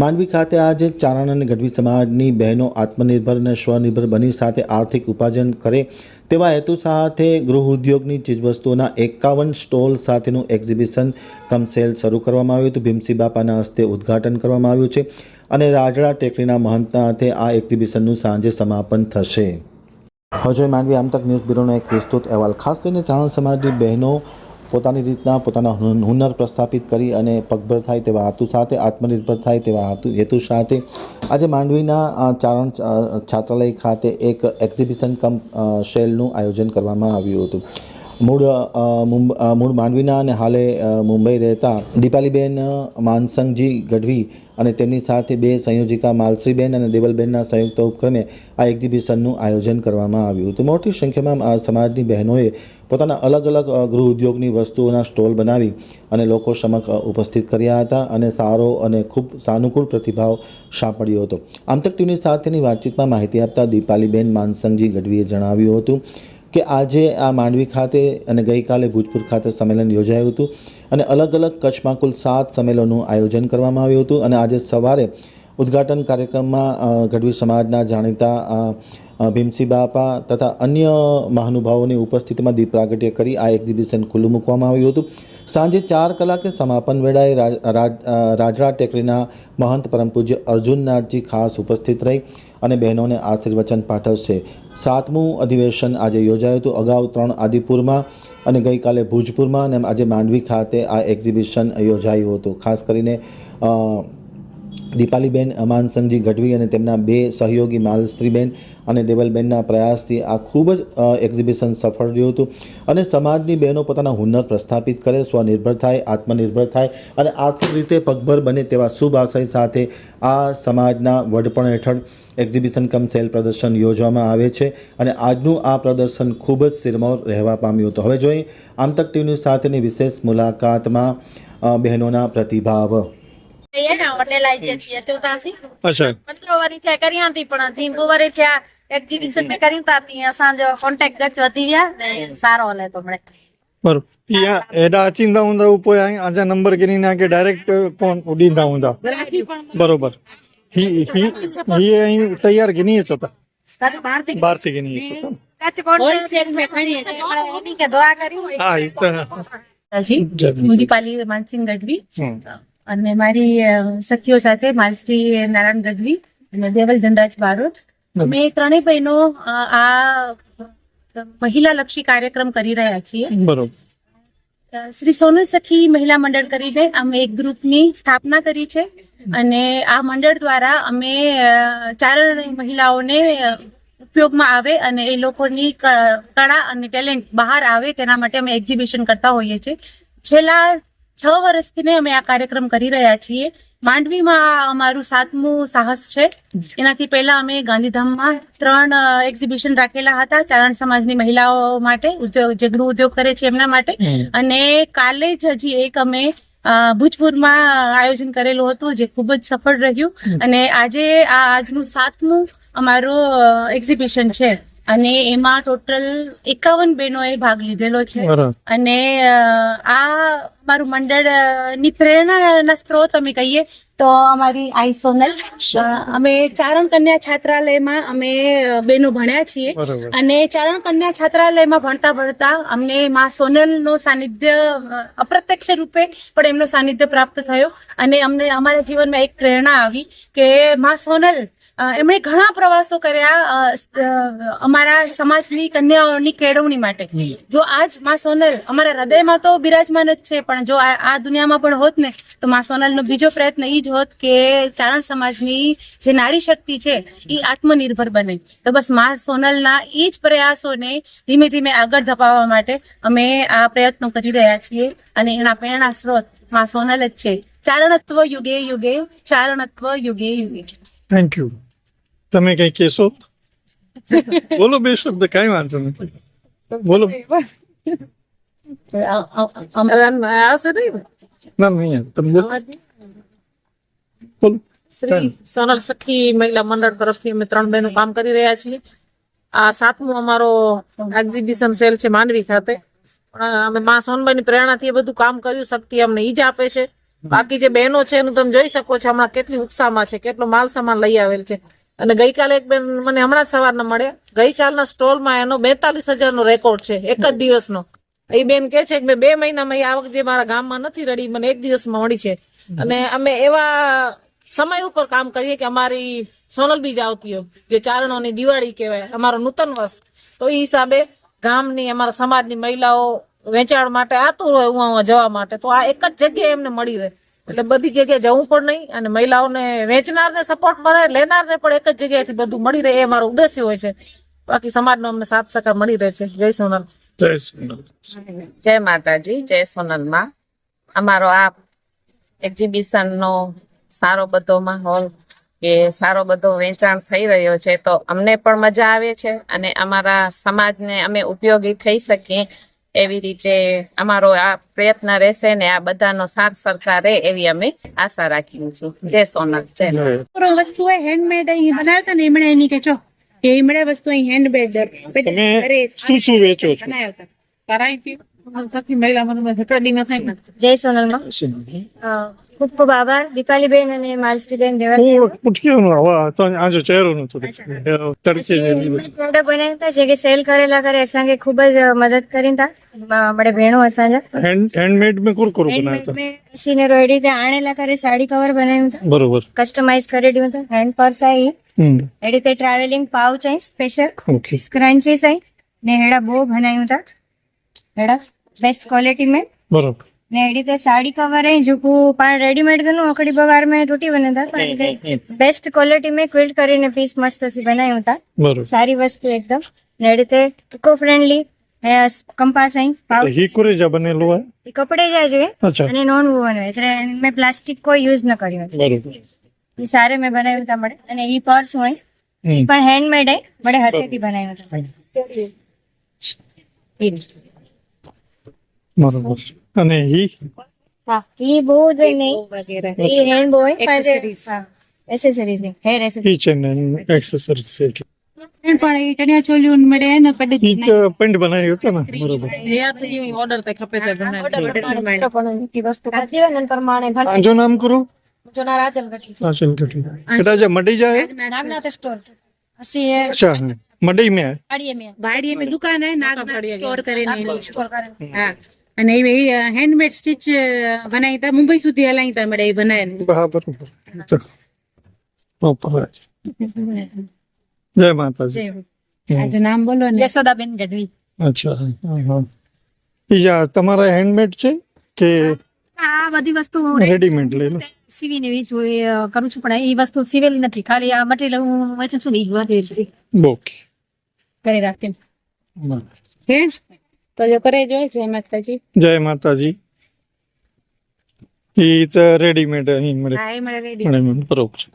માંડવી ખાતે આજે ચારણ અને ગઢવી સમાજની બહેનો આત્મનિર્ભર અને સ્વનિર્ભર બની સાથે આર્થિક ઉપાર્જન કરે તેવા હેતુ સાથે ગૃહ ઉદ્યોગની ચીજવસ્તુઓના એકાવન સ્ટોલ સાથેનું એક્ઝિબિશન કમ સેલ શરૂ કરવામાં આવ્યું હતું. ભીમસી બાપાના હસ્તે ઉદ્ઘાટન કરવામાં આવ્યું છે અને રાજડા ટેકરીના મહંતના હાથે આ એક્ઝિબિશનનું સાંજે સમાપન થશે. હજોય માંડવી આમતક ન્યૂઝ બ્યુરોનો એક વિસ્તૃત અહેવાલ. ખાસ કરીને ચારણ સમાજની બહેનો પોતાની રીતના પોતાના હુનર પ્રસ્થાપિત કરી અને પગભર થાય તેવા હેતુ સાથે, આત્મનિર્ભર થાય તેવા હેતુ સાથે આજે માંડવીના ચારણ છાત્રાલય ખાતે એક એક્ઝિબિશન કમ શેલનું આયોજન કરવામાં આવ્યું હતું. મૂળ મૂળ માંડવીના અને હાલે મુંબઈ રહેતા દીપાલીબેન માનસંગજી ગઢવી અને તેમની સાથે બે સંયોજિકા માલશ્રીબેન અને દેવલબેનના સંયુક્ત ઉપક્રમે આ એક્ઝિબિશનનું આયોજન કરવામાં આવ્યું હતું. મોટી સંખ્યામાં સમાજની બહેનોએ પોતાના અલગ અલગ ગૃહ ઉદ્યોગની વસ્તુઓના સ્ટોલ બનાવી અને લોકો સમક્ષ ઉપસ્થિત કર્યા હતા અને સારો અને ખૂબ સાનુકૂળ પ્રતિભાવ સાંપડ્યો હતો. ટીવીની સાથેની વાતચીતમાં માહિતી આપતા દીપાલીબેન માનસંગજી ગઢવીએ જણાવ્યું હતું કે આજે આ માંડવી ખાતે અને ગઈકાલે ભૂજપુર ખાતે સંમેલન યોજાયું હતું અને અલગ અલગ કચ્છમાં કુલ સાત સંમેલનનું આયોજન કરવામાં આવ્યું હતું અને આજે સવારે ઉદ્ઘાટન કાર્યક્રમમાં ગઢવી સમાજના જાણીતા ભીમસી બાપા તથા અન્ય મહાનુભાવોની ઉપસ્થિતિમાં દીપ પ્રાગટ્ય કરી આ એક્ઝિબિશન ખુલ્લું મૂકવામાં આવ્યું હતું. સાંજે ચાર કલાકે સમાપન વેળાએ રાજ રાજ- અ, ટેકરીના મહંત પરમ પૂજ્ય અર્જુનનાથજી ખાસ ઉપસ્થિત રહી અને બહેનોને આશીર્વચન પાઠવશે. સાતમું અધિવેશન આજે યોજાયું હતું. અગાઉ ત્રણ આદિપુરમાં અને ગઈકાલે ભુજપુરમાં અને આજે માંડવી ખાતે આ એક્ઝિબિશન યોજાયું હતું. ખાસ કરીને દીપાલીબેન માનસંગજી ગઢવી અને તેમના બે સહયોગી માલશ્રીબેન અને દેવલબેનના પ્રયાસથી આ ખૂબ જ એક્ઝિબિશન સફળ રહ્યું હતું. અને સમાજની બહેનો પોતાના હુનર પ્રસ્થાપિત કરે, સ્વનિર્ભર થાય, આત્મનિર્ભર થાય અને આર્થિક રીતે પગભર બને તેવા શુભ આશય સાથે આ સમાજના વડપણ હેઠળ એક્ઝિબિશન કમ સેલ પ્રદર્શન યોજવામાં આવે છે અને આજનું આ પ્રદર્શન ખૂબ જ શિરમોર રહેવા પામ્યું હતું. હવે જોઈએ આમતક ટીવી સાથેની વિશેષ મુલાકાતમાં બહેનોના પ્રતિભાવ. એ ના હોટેલ આવી જતી ચોટાસી અચ્છા. પંદર વારી થયા કર્યા હતી પણ જીંબુ વારી થયા એક્ઝિબિશન મેં કર્યું તા ત્યાં અસાંજો કોન્ટેક્ટ ગચ વધી ગયા. સારો હલે તો મળે. બરો યા એડા અચિંદા હુંદા ઉપો આજા નંબર કેની ના કે ડાયરેક્ટ ફોન ઉડીંદા તૈયાર ગની છતા. બાર માનસિંહ ગઢવી. અને મારી સખીઓ સાથે માલશ્રી નારાયણ ગઢવી અને દેવલ ધનરાજ બારોટ. અમે ત્રણેય બહેનો આ મહિલા લક્ષી કાર્યક્રમ કરી રહ્યા છીએ. બરોબર. શ્રી સોનલ સખી મહિલા મંડળ કરીને અમે એક ગ્રુપની સ્થાપના કરી છે. અને આ મંડળ દ્વારા અમે ચાર મહિલાઓને ઉપયોગમાં આવે અને એ લોકોની કળા અને ટેલેન્ટ બહાર આવે તેના માટે અમે એક્ઝિબિશન કરતા હોઈએ છીએ. છેલ્લા છ વર્ષથી ને અમે આ કાર્યક્રમ કરી રહ્યા છીએ. માંડવીમાં અમારું સાતમું સાહસ છે. એનાથી પહેલા અમે ગાંધીધામમાં ત્રણ એક્ઝિબિશન રાખેલા હતા. ચારણ સમાજની મહિલાઓ માટે ઉદ્યોગ જે ગૃહ ઉદ્યોગ કરે છે એમના માટે. અને કાલે જ હજી એક અમે ભુજપુરમાં આયોજન કરેલું હતું જે ખૂબ જ સફળ રહ્યું. અને આજે આ આજનું સાતમું અમારું એક્ઝિબિશન છે. અને એમાં ટોટલ એકાવન બહેનોએ ભાગ લીધેલો છે. અને આ અમારું મંડળ અ, ની પ્રેરણાના સ્ત્રોત અમે કહીએ તો અમારી આઈ સોનલ. અમે ચારણ કન્યા છાત્રાલયમાં અમે અ, બહેનો ભણ્યા છીએ. અને ચારણ કન્યા છાત્રાલયમાં ભણતા ભણતા અમને માં સોનલનો સાનિધ્ય અપ્રત્યક્ષ રૂપે પણ એમનો સાનિધ્ય પ્રાપ્ત થયો. અને અમને અમારા જીવનમાં એક પ્રેરણા આવી કે માં સોનલ એમણે ઘણા પ્રવાસો કર્યા અમારા સમાજની કન્યાઓની કેળવણી માટે. જો આજ મા સોનલ અમારા હૃદયમાં તો બિરાજમાન જ છે, પણ જો આ દુનિયામાં પણ હોત ને, તો મા સોનલનો બીજો પ્રયત્ન એ જ હોત કે ચારણ સમાજની જે નારી શક્તિ છે એ આત્મનિર્ભર બને. તો બસમાં સોનલના એ જ પ્રયાસોને ધીમે ધીમે આગળ ધપાવવા માટે અમે આ પ્રયત્નો કરી રહ્યા છીએ અને એના પ્રેરણા સ્ત્રોતમાં સોનલ જ છે. ચારણત્વ યુગે યુગે, ચારણત્વ યુગે યુગે. થેન્ક યુ તમે કઈ કહેશો? બોલો બે શબ્દ કઈ વાંધો નથી. બોલો. આવશે નહીં? ના નહીં તમે બોલો. બોલો. શ્રી સોનલ સખી મહિલા મંડળ તરફથી અમે ત્રણ બહેનો કામ કરી રહ્યા છીએ. આ સાતમું અમારો એક્ઝિબિશન સેલ છે માંડવી ખાતે. પણ અમે મા સોનબાઈની પ્રેરણાથી એ બધું કામ કર્યું શક્તિ અમને ઈજ આપે છે. બાકી જે બહેનો છે એનું તમે જોઈ શકો છો હમણાં કેટલી ઉત્સાહમાં છે કેટલો માલ સામાન લઈ આવેલ છે. અને ગઈકાલે એક બેન મને હમણાં જ સવારના મળ્યા ગઈકાલના સ્ટોલમાં એનો બેતાલીસ હજારનો રેકોર્ડ છે એક જ દિવસનો. એ બેન કે છે કે બે મહિનામાં એ આવક જે મારા ગામમાં નથી રડી મને એક દિવસમાં મળી છે. અને અમે એવા સમય ઉપર કામ કરીએ કે અમારી સોનલ બીજ આવતી હોય જે ચારણોની દિવાળી કહેવાય અમારો નૂતન વર્ષ. તો એ હિસાબે ગામની અમારા સમાજની મહિલાઓ વેચાણ માટે આતુર હોય ઉવા જવા માટે. તો આ એક જ જગ્યાએ એમને મળી રહે. એટલે બધી જગ્યાએ જવું પણ નહીં અને મહિલાઓને વેચનારને સપોર્ટ મળે લેનારને પણ એક જ જગ્યાએથી બધું મળી રહે એ મારો ઉદ્દેશ્ય હોય છે. બાકી સમાજનો અમને સાથ સહકાર મળી રહે છે. જય સોનલ. જય સોનલ. જય માતાજી જય સોનલમાં. અમારો આ એક્ઝિબિશન નો સારો બધો માહોલ કે સારો બધો વેચાણ થઈ રહ્યો છે તો અમને પણ મજા આવે છે અને અમારા સમાજને અમે ઉપયોગી થઈ શકીએ. એવી રીતે અમારો આ પ્રયત્ન રહેશે ને આ બધાનો સાથ સરકાર રહે એવી અમે આશા રાખીએ છીએ. જય સોનલ જય વસ્તુ હોય હેન્ડમેડ અહીં બનાવતા ને એમણે એની કે જો કે એમણે વસ્તુ અહીં હેન્ડમેડ શું શું વેચો છો? બનાવતા કરાઈ જય સોનલમાં. ખૂબ ખૂબ આભાર. દીપાલીબેન અને માલસીબેન પ્રોડક્ટ બનાવતા છે કે સેલ કરેલા કરે અસાંગે ખૂબ જ મદદ કરી તા. બડે ભેણો અસાંજા હેન્ડમેડ મે કુરકુરો બનાવતા સિનેરો એડી તે આણેલા કરે સાડી કવર બનાવ્યું તા બરોબર. કસ્ટમાઇઝ કરી દીધું તા હેન્ડ પર્સ આઈ એડી તે ટ્રાવેલિંગ પાઉચ આઈ સ્પેશિયલ સ્ક્રન્ચીસ આઈ. ને હેડા બહુ બનાવ્યું તા. હેડા बेस्ट क्वालिटी में बरोबर ને એડી તે સાડી કવર आई जो पाण रेडीमेड गनु अकड़ी बगार में टूटी बने था પણ બેસ્ટ ક્વોલિટી में ક્વિલ્ટ કરીને પીસ મસ્ત સી બનાવ્યું था बरोबर સારી વસ્તુ એકદમ ને એ રીતે ઇકો ફ્રેન્ડલી કંપાસ અહીં પાઉચ ही कुरेजा बनेलो है એ કપડે જાય છે अच्छा અને નોન વુવન હોય એટલે મેં પ્લાસ્ટિક કોઈ યુઝ ન કર્યો છે बरोबर એ સારે મેં બનાવ્યું હતા મળે અને એ પર્સ હોય हम्म પણ હેન્ડમેડ હે બડે હાથેથી બનાવ્યું હતું બરોબર. અને હી હા હી બહુ જ નહીં. વગેરે. હી હેન્ડ boy accessories accessories hair accessories kitchen and accessories પણ એ ચણિયા ચોલી ઉન મળે ને પડ પંડ બનાવી હતો ને બરોબર. યાદથી ઓર્ડર તે ખપે તે બનાવી પણ કી વસ્તુ કાચી ને પ્રમાણે ભલે જો નામ કરો. જો ના રાજન ગઠી રાજન ગઠી કેટા જે મડી જાય? નામના તે સ્ટોર અસી એ અચ્છા મડી મે આડીએ મે બાડીએ મે દુકાન હે નાગના સ્ટોર કરીને સ્ટોર કરે હા. અને એ હેન્ડમેડ સ્ટીચ બનાવી તા મુંબઈ સુધી હલાવી તા મળે એ બનાવી બરોબર જય માતાજી. આજે નામ બોલો ને. યશોદાબેન ગઢવી. અચ્છા આ તમારા હેન્ડમેડ છે કે આ બધી વસ્તુ રેડીમેડ લઈ લો સીવીને વેચું એ કરું છું. પણ એ વસ્તુ સીવેલી નથી. ખાલી આ મટીરિયલ હું વેચું છું ને એ વાત છે. ઓકે. કરી રાખતી હે? તો જો કરે જો જય માતાજી. જય માતાજી. ઈ તો રેડીમેડ અહીં મળે. હા એ મળે રેડીમેડ બરોબર છે.